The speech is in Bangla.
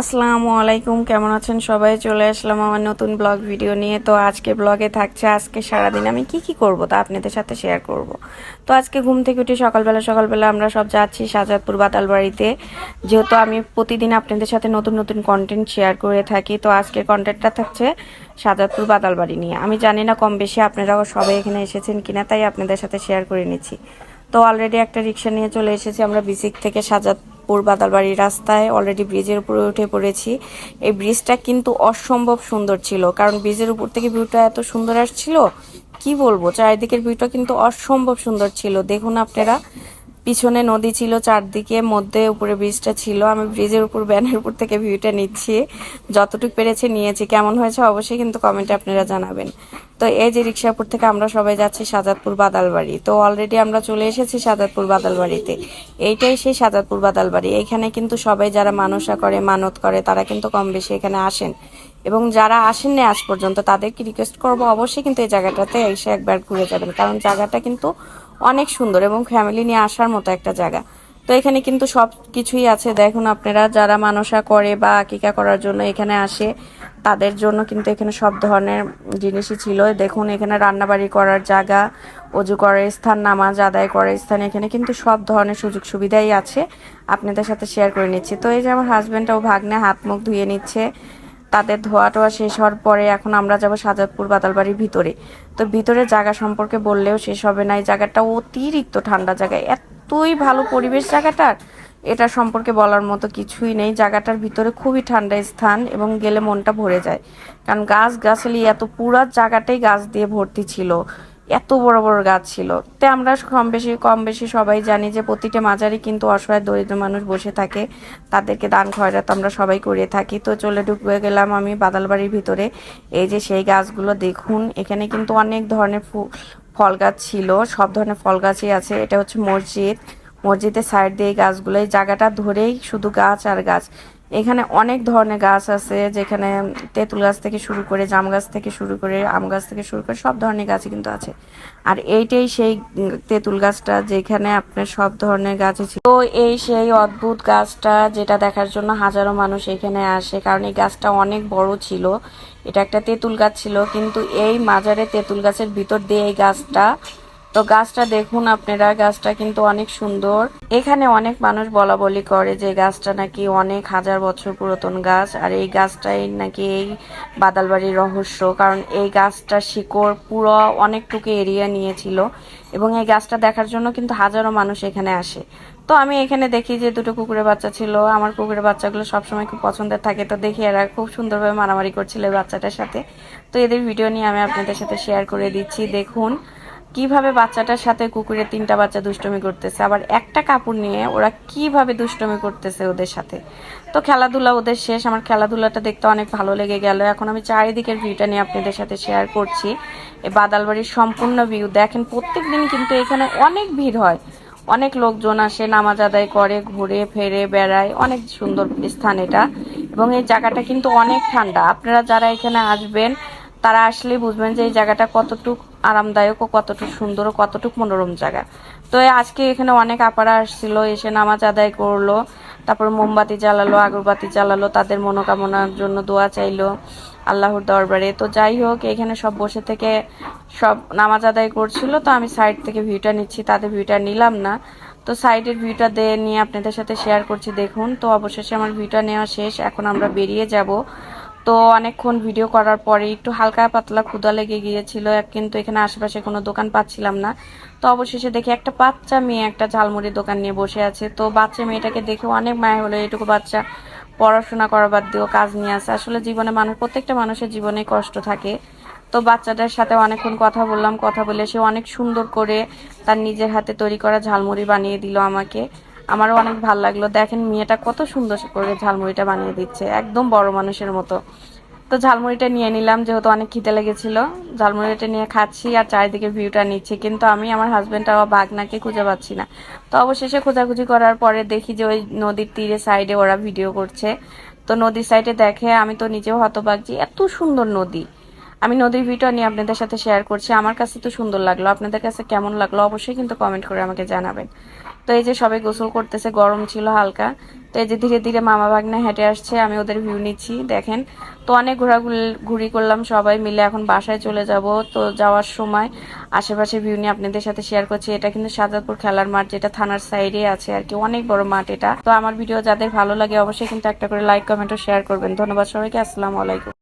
আসসালামু আলাইকুম, কেমন আছেন সবাই? চলে আসলাম আমার নতুন ব্লগ ভিডিও নিয়ে। তো আজকে ব্লগে থাকছে, আজকে সারাদিন আমি কি কি করব তা আপনাদের সাথে শেয়ার করব। তো আজকে ঘুম থেকে উঠে সকালবেলা সকালবেলা আমরা সব যাচ্ছি শাহজাদপুর বাতালবাড়িতে। যেহেতু আমি প্রতিদিন আপনাদের সাথে নতুন নতুন কন্টেন্ট শেয়ার করে থাকি, তো আজকের কন্টেন্টটা থাকছে শাহজাদপুর বাতালবাড়ি নিয়ে। আমি জানি না কম বেশি আপনারাও সবাই এখানে এসেছেন কিনা, তাই আপনাদের সাথে শেয়ার করে নিচ্ছি। তো অলরেডি একটা রিক্সা নিয়ে চলে এসেছি, আমরা বিসিক থেকে সাজাদপুর বাদালবাড়ির রাস্তায় অলরেডি ব্রিজের উপরে উঠে পড়েছি। এই ব্রিজটা কিন্তু অসম্ভব সুন্দর ছিল, কারণ ব্রিজের উপর থেকে ভিউটা এত সুন্দর আসছিল, কি বলব? চারিদিকের ভিউটা কিন্তু অসম্ভব সুন্দর ছিল। দেখুন আপনারা পিছনে নদী ছিল চারদিকে, মধ্যে উপরে ব্রিজটা ছিল। আমি ব্রিজের উপর ব্যানের উপর থেকে ভিউটা নিচ্ছি। যতটুকু পেরেছে নিয়েছি। কেমন হয়েছে অবশ্যই কিন্তু কমেন্টে আপনারা জানাবেন। তো এই যে রিক্সাপুর থেকে আমরা সবাই যাচ্ছি সাজাদপুর বাদালবাড়ি। তো অলরেডি আমরা চলে এসেছি সাজাদপুর বাদালবাড়িতে। এইটাই সেই সাজাদপুর বাদালবাড়ি। এখানে কিন্তু সবাই যারা মানুষা করে, মানত করে, তারা কিন্তু কম বেশি এখানে আসেন। এবং যারা আসেননি আজ পর্যন্ত, তাদেরকে রিকোয়েস্ট করব অবশ্যই কিন্তু এই জায়গাটাতে এসে একবার ঘুরে যাবেন। কারণ জায়গাটা কিন্তু অনেক সুন্দর এবং ফ্যামিলি নিয়ে আসার মতো একটা জায়গা। তো এখানে কিন্তু সব কিছুই আছে। দেখুন আপনারা, যারা মানসা করে বা আকিকা করার জন্য এখানে আসে, তাদের জন্য কিন্তু এখানে সব ধরনের জিনিসই ছিল। দেখুন, এখানে রান্নাবাড়ি করার জায়গা, অজু করার স্থান, নামাজ আদায় করার স্থান, এখানে কিন্তু সব ধরনের সুযোগ সুবিধাই আছে। আপনাদের সাথে শেয়ার করে নিচ্ছি। তো এই যে আমার হাজব্যান্ড ও ভাগ্নে হাত মুখ ধুয়ে নিচ্ছে। তাদের ধোয়া টোয়া শেষ হওয়ার পরে এখন আমরা যাব সাজাদপুর বাতালবাড়ির ভিতরে। তো ভিতরে জায়গা সম্পর্কে বললেও শেষ হবে না। এই জায়গাটা অতিরিক্ত ঠান্ডা জায়গায় এতই ভালো পরিবেশ জায়গাটার, এটা সম্পর্কে বলার মতো কিছুই নেই। জায়গাটার ভিতরে খুবই ঠান্ডা স্থান এবং গেলে মনটা ভরে যায়। কারণ গাছ, গাছালি এত পুরা জায়গাটাই গাছ দিয়ে ভর্তি ছিল। এত বড় বড় গাছ ছিল। তো আমরা কম বেশি কম বেশি সবাই জানি যে প্রতিটা মাজারে কিন্তু অসহায় দরিদ্র মানুষ বসে থাকে। তাদেরকে দান খয়রাত আমরা সবাই করে থাকি। তো চলে ঢুকে গেলাম আমি বাদালবাড়ির ভিতরে। এই যে সেই গাছগুলো দেখুন, এখানে কিন্তু অনেক ধরনের ফল গাছ ছিল। সব ধরনের ফল গাছই আছে। এটা হচ্ছে মসজিদ। মসজিদের সাইড দিয়ে গাছগুলো, এই জায়গাটা ধরেই শুধু গাছ আর গাছ। এখানে অনেক ধরনের গাছ আছে, যেখানে তেঁতুল গাছ থেকে শুরু করে, জাম গাছ থেকে শুরু করে, আম গাছ থেকে শুরু করে, সব ধরনের গাছই কিন্তু আছে। আর এইটাই সেই তেঁতুল গাছটা যেখানে আপনার সব ধরনের গাছই ছিল। তো এই সেই অদ্ভুত গাছটা যেটা দেখার জন্য হাজারো মানুষ এখানে আসে, কারণ এই গাছটা অনেক বড় ছিল। এটা একটা তেঁতুল গাছ ছিল, কিন্তু এই মাজারে তেঁতুল গাছের ভিতর দিয়ে এই গাছটা তো গাছটা দেখুন আপনারা, গাছটা কিন্তু অনেক সুন্দর। এখানে অনেক মানুষ বলা বলি করে যে গাছটা নাকি অনেক হাজার বছর পুরাতন গাছ, আর এই গাছটাই নাকি এই বাদালবাড়ির রহস্য, কারণ এই গাছটা শিকড় পুরো অনেকটুকু এরিয়া নিয়েছিল এবং এই গাছটা দেখার জন্য কিন্তু হাজারো মানুষ এখানে আসে। তো আমি এখানে দেখি যে দুটো কুকুরের বাচ্চা ছিল, আমার কুকুরের বাচ্চাগুলো সবসময় খুব পছন্দের থাকে, তো দেখি এরা খুব সুন্দরভাবে মারামারি করছিল বাচ্চাটার সাথে। তো এদের ভিডিও নিয়ে আমি আপনাদের সাথে শেয়ার করে দিচ্ছি, দেখুন। কীভাবে বাচ্চাটার সাথে কুকুরের তিনটা বাচ্চা দুষ্টমি করতেছে, আবার একটা কাপড় নিয়ে ওরা কীভাবে দুষ্টমি করতেছে ওদের সাথে। তো খেলাধুলা ওদের শেষ, আমার খেলাধুলাটা দেখতে অনেক ভালো লেগে গেল। এখন আমি চারিদিকের ভিউটা নিয়ে আপনাদের সাথে শেয়ার করছি। এই বাদালবাড়ির সম্পূর্ণ ভিউ দেখেন প্রত্যেক দিন কিন্তু এখানে অনেক ভিড় হয়। অনেক লোকজন আসে, নামাজ আদায় করে, ঘুরে ফেরে, বেড়ায়। অনেক সুন্দর স্থান এটা। এবং এই জায়গাটা কিন্তু অনেক ঠান্ডা। আপনারা যারা এখানে আসবেন, তারা আসলে বুঝবেন যে এই জায়গাটা কতটুক আরামদায়ক ও কতটুকু সুন্দর ও কতটুক মনোরম জায়গা। তো আজকে এখানে অনেক আপারা আসছিল, এসে নামাজ আদায় করল, তারপর মোমবাতি জ্বালালো, আগরবাতি জ্বালালো, তাদের মনোকামনার জন্য দোয়া চাইলো আল্লাহর দরবারে। তো যাই হোক, এখানে সব বসে থেকে সব নামাজ আদায় করছিল, তো আমি সাইড থেকে ভিউটা নিচ্ছি তাদের ভিউটা নিলাম না। তো সাইডের ভিউটা দিয়ে নিয়ে আপনাদের সাথে শেয়ার করছি, দেখুন। তো অবশেষে আমার ভিউটা নেওয়া শেষ, এখন আমরা বেরিয়ে যাব। তো অনেকক্ষণ ভিডিও করার পরে একটু হালকা পাতলা ক্ষুদা লেগে গিয়েছিল কিন্তু এখানে আশেপাশে কোনো দোকান পাচ্ছিলাম না। তো অবশেষে দেখি একটা বাচ্চা মেয়ে একটা ঝালমুড়ির দোকান নিয়ে বসে আছে। তো বাচ্চা মেয়েটাকে দেখে অনেক মায়া হলো এটুকু বাচ্চা পড়াশোনা করার বাদ দিয়েও কাজ নিয়ে আসে। আসলে জীবনে মানুষ, প্রত্যেকটা মানুষের জীবনে কষ্ট থাকে। তো বাচ্চাটার সাথে অনেকক্ষণ কথা বললাম, কথা বলে সে অনেক সুন্দর করে তার নিজের হাতে তৈরি করা ঝালমুড়ি বানিয়ে দিল আমাকে। আমারও অনেক ভালো লাগল। দেখেন মেয়েটা কত সুন্দর করে ঝালমুড়িটা বানিয়ে দিচ্ছে, একদম বড় মানুষের মতো। তো ঝালমুড়িটা নিয়ে নিলাম, যেহেতু অনেক খিদে লেগেছিল। ঝালমুড়িটা নিয়ে খাচ্ছি আর চারিদিকে ভিউটা নিচ্ছি, কিন্তু আমি আমার হাজব্যান্ড আর বাগনাকে খুঁজে পাচ্ছি না। তো অবশেষে খোঁজাখুঁজি করার পরে দেখি যে ওই নদীর তীরে সাইডে ওরা ভিডিও করছে। তো নদীর সাইডে দেখে আমি তো নিজেও হতবাগছি এত সুন্দর নদী। আমি নদীর ভিউটা নিয়ে আপনাদের সাথে শেয়ার করছি। আমার কাছে তো সুন্দর লাগল। আপনাদের কাছে কেমন লাগল অবশ্যই কিন্তু কমেন্ট করে আমাকে জানাবেন। তো এই যে সবাই গোসল করতেছে, গরম ছিল হালকা। তো এই যে ধীরে ধীরে মামা ভাগ্নে হেঁটে আসছে, আমি ওদের ভিউ নিচ্ছি, দেখেন। তো অনেক ঘোরাঘুরি, ঘুরি করলাম সবাই মিলে। এখন বাসায় চলে যাব। তো যাওয়ার সময় আশেপাশে ভিউ নিয়ে আপনাদের সাথে শেয়ার করছি। এটা কিন্তু সাজাদপুর খেলার মাঠ, যেটা থানার সাইডে আছে আর কি। অনেক বড় মাঠ এটা। তো আমার ভিডিও যাদের ভালো লাগে অবশ্যই কিন্তু একটা করে লাইক কমেন্ট ও শেয়ার করবেন। ধন্যবাদ সবাইকে। আসসালামু আলাইকুম।